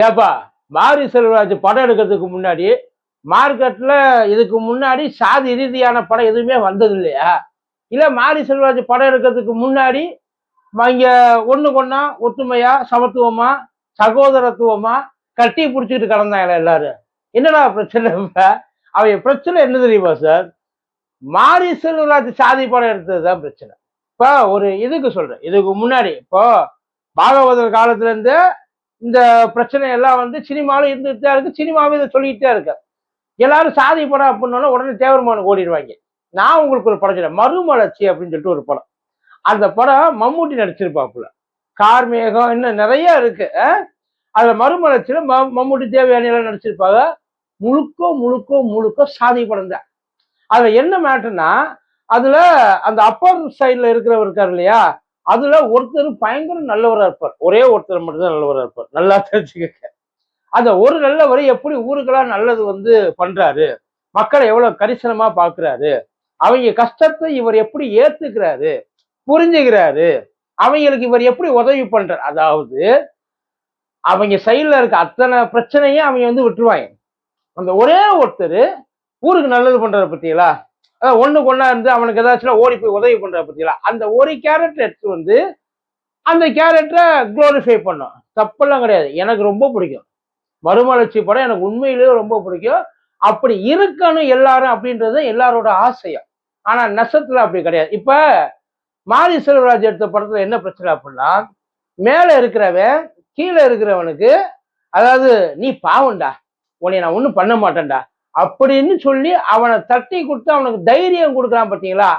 ஏப்பா மாரி செல்வராஜ் படம் எடுக்கிறதுக்கு முன்னாடி மார்க்கெட்டில் இதுக்கு முன்னாடி சாதி ரீதியான படம் எதுவுமே வந்தது இல்லையா இல்லை மாரி செல்வராஜ் படம் எடுக்கிறதுக்கு முன்னாடி இங்கே ஒன்று கொண்டா ஒற்றுமையாக சமத்துவமா சகோதரத்துவமா கட்டி பிடிச்சிக்கிட்டு கிடந்தாங்களே எல்லாரும். என்னடா பிரச்சனை இப்ப? அவன் பிரச்சனை என்ன தெரியுமா சார்? மாரி செல்வராஜ் சாதி படம் எடுத்தது தான் பிரச்சனை. இப்போ ஒரு இதுக்கு சொல்கிறேன் இதுக்கு முன்னாடி இப்போ பாகவதர் காலத்துலேருந்து இந்த பிரச்சனை எல்லாம் வந்து சினிமாவில் இருந்துகிட்டு தான் இருக்கு. சினிமாவே இதை சொல்லிக்கிட்டே இருக்கு. எல்லாரும் சாதி படம் அப்படின்னா உடனே தேவரமான ஓடிடுவாங்க. நான் உங்களுக்கு ஒரு படம் சொல்றேன். மறுமலர்ச்சி அப்படின்னு சொல்லிட்டு ஒரு படம். அந்த படம் மம்மூட்டி நடிச்சிருப்பாப்புல. கார்மேகம் இன்னும் நிறைய இருக்கு. அதுல மறுமலர்ச்சியில ம- மம்மூட்டி தேவயானி எல்லாம் நடிச்சிருப்பாங்க. முழுக்க முழுக்க முழுக்க சாதி படம் தான். அதுல என்ன மேட்டர்னா அதுல அந்த அப்பர் சைட்ல இருக்கிறவர் இருக்காரு இல்லையா? அதுல ஒருத்தர் பயங்கர நல்லவரா இருப்பார். ஒரே ஒருத்தர் மட்டும்தான் நல்லவராக இருப்பார். நல்லா தெரிஞ்சுக்க அந்த ஒரு நல்லவர் எப்படி ஊருக்கெல்லாம் நல்லது வந்து பண்றாரு? மக்களை எவ்வளவு கரிசனமா பாக்குறாரு? அவங்க கஷ்டத்தை இவர் எப்படி ஏத்துக்கிறாரு? புரிஞ்சுக்கிறாரு. அவங்களுக்கு இவர் எப்படி உதவி பண்றாரு? அதாவது அவங்க சைடுல இருக்க அத்தனை பிரச்சனையும் அவங்க வந்து விட்டுருவாங்க. அந்த ஒரே ஒருத்தர் ஊருக்கு நல்லது பண்றாரு பத்தியலா அதாவது ஒண்ணு கொண்டா இருந்து அவனுக்கு ஏதாச்சும் ஓடி போய் உதவி பண்ற பத்தியா அந்த ஒரு கேரக்டர் எடுத்து வந்து அந்த கேரக்டரை குளோரிஃபை பண்ணும். தப்பெல்லாம் கிடையாது. எனக்கு ரொம்ப பிடிக்கும். மறுமலர்ச்சி படம் எனக்கு உண்மையிலேயே ரொம்ப பிடிக்கும். அப்படி இருக்கணும் எல்லாரும் அப்படின்றது எல்லாரோட ஆசையம். ஆனா நெசத்துல அப்படி கிடையாது. இப்ப மாரி செல்வராஜ் எடுத்த படத்துல என்ன பிரச்சனை அப்படின்னா மேல இருக்கிறவன் கீழே இருக்கிறவனுக்கு அதாவது நீ பாவண்டா உன்னை நான் ஒன்றும் பண்ண மாட்டேன்டா. அப்படின்னு சொல்லி அவனை தட்டி கொடுத்து அவனுக்கு தைரியம் கொடுக்குறான் பார்த்தீங்களா?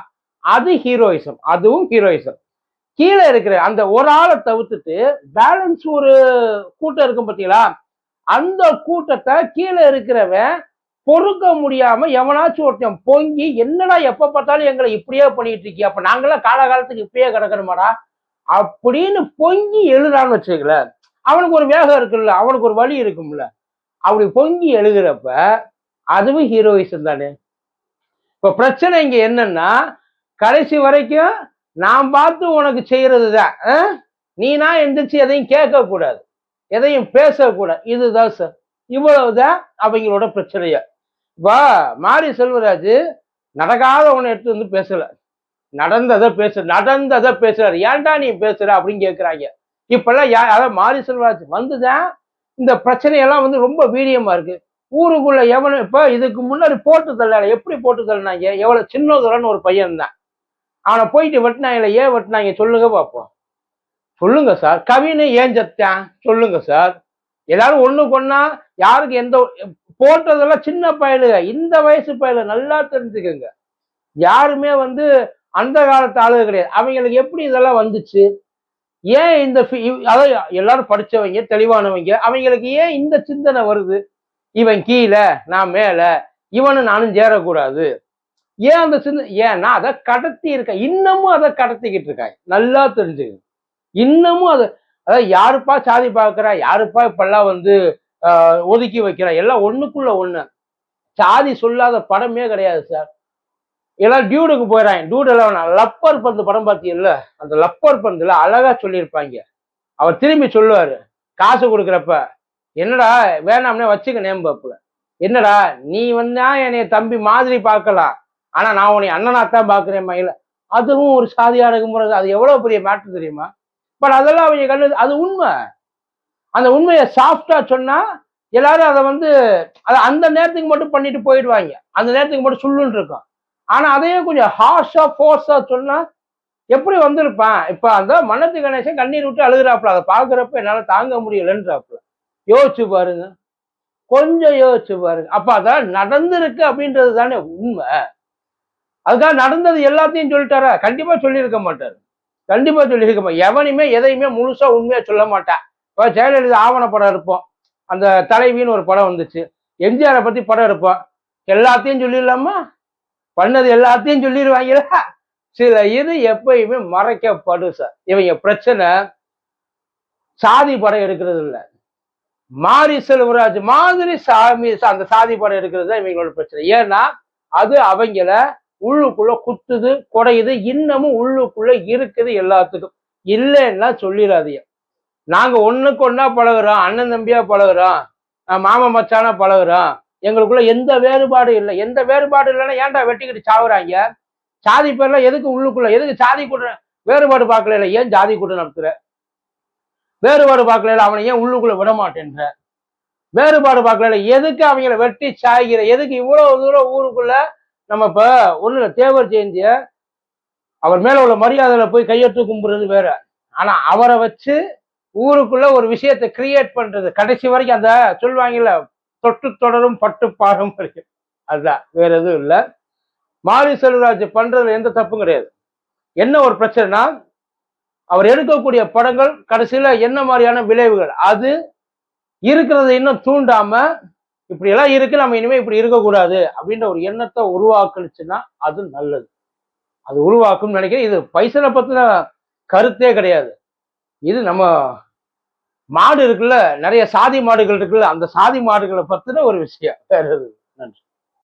அது ஹீரோயிசம். அதுவும் ஹீரோயிசம். கீழே இருக்கிற அந்த ஒரு ஆளை தவிர்த்துட்டு பேலன்ஸ் ஒரு கூட்டம் இருக்கும் பார்த்தீங்களா? அந்த கூட்டத்தை கீழே இருக்கிறவன் பொறுக்க முடியாம எவனாச்சும் ஒருத்தன் பொங்கி என்னடா எப்ப பார்த்தாலும் எங்களை இப்படியே பண்ணிட்டு இருக்கிய அப்ப நாங்களாம் காலகாலத்துக்கு இப்படியே கிடக்கணுமாடா? அப்படின்னு பொங்கி எழுதான்னு வச்சுக்கல அவனுக்கு ஒரு வேகம் இருக்குல்ல அவனுக்கு ஒரு வழி இருக்கும்ல. அப்படி பொங்கி எழுதுறப்ப அதுவும் ஹீரோயிசம் தானே. இப்ப பிரச்சனை இங்க என்னன்னா கடைசி வரைக்கும் நான் பார்த்து உனக்கு செய்யறது தான் நீனா எந்திரிச்சு எதையும் கேட்க கூடாது எதையும் பேசக்கூடாது. இதுதான் சார் இவ்வளவுதான் அவங்களோட பிரச்சனைய. வா மாரி செல்வராஜ் நடக்காத உன்னை எடுத்து வந்து பேசல. நடந்ததை பேச நடந்ததை பேசுறாரு. ஏன்டா நீ பேசுற அப்படின்னு கேட்குறாங்க இப்பெல்லாம் யா அதான் மாரி செல்வராஜ் வந்துதான் இந்த பிரச்சனையெல்லாம் வந்து ரொம்ப வீரியமா இருக்கு. ஊருக்குள்ள எவனும் இப்போ இதுக்கு முன்னாடி போட்டு தள்ளால எப்படி போட்டு தள்ளினாங்க? எவ்வளோ சின்னதுரன்னு ஒரு பையன் தான் அவனை போயிட்டு வெட்டினாங்களே ஏன் வெட்டினாங்க? சொல்லுங்க பார்ப்போம் சொல்லுங்க சார். கவினு ஏன் சத்தான்? சொல்லுங்க சார். எல்லாரும் ஒன்று கொன்னா யாருக்கு எந்த போட்டதெல்லாம் சின்ன பயலுக. இந்த வயசு பயலு நல்லா தெரிஞ்சுக்கோங்க. யாருமே வந்து அந்த காலத்து ஆளுக கிடையாது. அவங்களுக்கு எப்படி இதெல்லாம் வந்துச்சு? ஏன் இந்த அதாவது எல்லாரும் படிச்சவங்க தெளிவானவங்க அவங்களுக்கு ஏன் இந்த சிந்தனை வருது? இவன் கீழே நான் மேல இவனும் நானும் சேரக்கூடாது. ஏன் அந்த சிந்தனை ஏன்னா அதை கடத்தி இருக்க இன்னமும் அதை கடத்திக்கிட்டு இருக்காங்க நல்லா தெரிஞ்சுக்கங்க இன்னமும் அது அதாவது யாருப்பா சாதி பார்க்கறா யாருப்பா இப்பெல்லாம் வந்து ஒதுக்கி வைக்கிறா? எல்லாம் ஒண்ணுக்குள்ள ஒண்ணு. சாதி சொல்லாத படமே கிடையாது சார். எல்லாம் டியூடுக்கு போயிடறாங்க டியூடு எல்லாம் லப்பர் பந்து படம் பார்த்தீங்கல்ல? அந்த லப்பர் பந்துல அழகா சொல்லியிருப்பாங்க. அவர் திரும்பி சொல்லுவாரு. காசு கொடுக்குறப்ப. என்னடா வேணாம்னே வச்சுக்க நேம்பப்புல என்னடா நீ வந்தா என்னைய தம்பி மாதிரி பார்க்கலாம். ஆனா நான் உன்னை அண்ணனாத்தான் பாக்குறேன் மயில. அதுவும் ஒரு சாதியா இருக்கும்போது அது எவ்வளவு பெரிய மேட்ரு தெரியுமா? பட் அதெல்லாம் அவங்க கண்ணு அது உண்மை. அந்த உண்மையை சாஃப்டா சொன்னா எல்லாரும் அதை வந்து அதை அந்த நேரத்துக்கு மட்டும் பண்ணிட்டு போயிடுவாங்க. அந்த நேரத்துக்கு மட்டும் சொல்லுன்னு இருக்கும். ஆனா அதையும் கொஞ்சம் ஹார்ஷா ஃபோர்ஸா சொன்னா எப்படி வந்திருப்பான்? இப்ப அந்த மனத்து கணேசன் கண்ணீர் விட்டு அழுகுறாப்புல. அதை பாக்குறப்ப என்னால தாங்க முடியலன்றாப்புல. யோசிச்சு பாருங்க. கொஞ்சம் யோசிச்சு பாருங்க. அப்ப அதான் நடந்திருக்கு அப்படின்றது தானே உண்மை. அதுக்காக நடந்தது எல்லாத்தையும் சொல்லிட்டாரா? கண்டிப்பா சொல்லியிருக்க மாட்டாரு. கண்டிப்பா சொல்லியிருக்க மாட்டார். எவனையுமே எதையுமே முழுசா உண்மையா சொல்ல மாட்டான் இப்போ ஜெயலலிதா ஆவண படம் இருப்போம் அந்த தலைவின்னு ஒரு படம் வந்துச்சு. எம்ஜிஆரை பத்தி படம் இருப்போம் எல்லாத்தையும் சொல்லிடலாமா? பண்ணது எல்லாத்தையும் சொல்லிடுவாங்களா? சில இது எப்பயுமே மறைக்கப்படும் சார். இவங்க பிரச்சனை சாதி படம் எடுக்கிறது இல்ல. மாரி செல்வராஜ் மாதிரி சாமி அந்த சாதி படம் எடுக்கிறது தான் இவங்களோட பிரச்சனை. ஏன்னா அது அவங்கள உள்ளுக்குள்ள குத்துது குடையுது இன்னமும் உள்ளுக்குள்ள இருக்குது எல்லாத்துக்கும். இல்லைன்னா சொல்லிடாதீங்க. நாங்க ஒண்ணுக்கு ஒண்ணா பழகுறோம் அண்ணன் தம்பியா பழகுறோம் மாமா மச்சானா பழகுறோம் எங்களுக்குள்ள எந்த வேறுபாடும் இல்லை. எந்த வேறுபாடு இல்லைன்னா ஏன்டா வெட்டிக்கிட்டு சாவுறாங்க? சாதி பேர்லாம் எதுக்கு உள்ளுக்குள்ள? எதுக்கு சாதி கூட்டம் வேறுபாடு பார்க்கல? இல்லை ஏன் ஜாதி கூட்டம் நடத்துற? வேறுபாடு பார்க்கல அவனை ஏன் உள்ளுக்குள்ள விட மாட்டேன்ற வேறுபாடு பார்க்கல எதுக்கு அவங்கள வெட்டி சாய்கிற? எதுக்கு இவ்வளவு தூரம் ஊருக்குள்ள நம்ம இப்ப ஒண்ணு இல்லை தேவர் ஜெயந்திய அவர் மேல உள்ள மரியாதையில போய் கையெழுத்து கும்புறது வேற. ஆனா அவரை வச்சு ஊருக்குள்ள ஒரு விஷயத்தை கிரியேட் பண்றது கடைசி வரைக்கும் அந்த சொல்லுவாங்கல்ல தொட்டு தொடரும் பட்டு பாடம் வரைக்கும். அதுதான். வேற எதுவும் இல்லை. மாரி செல்வராஜ் பண்றதுல எந்த தப்பும் கிடையாது. என்ன ஒரு பிரச்சனைனா அவர் எடுக்கக்கூடிய படங்கள் கடைசியில என்ன மாதிரியான விளைவுகள்? அது இருக்கிறத இன்னும் தூண்டாம இப்படி எல்லாம் இருக்கு நம்ம இனிமே இப்படி இருக்கக்கூடாது அப்படின்ற ஒரு எண்ணத்தை உருவாக்குனுச்சுன்னா அது நல்லது. அது உருவாக்கும்னு நினைக்கிறேன். இது பைசனை பத்தின கருத்தே கிடையாது. இது நம்ம மாடு இருக்குல்ல நிறைய சாதி மாடுகள் இருக்குல்ல அந்த சாதி மாடுகளை பத்தின ஒரு விஷயம். வேற நன்றி.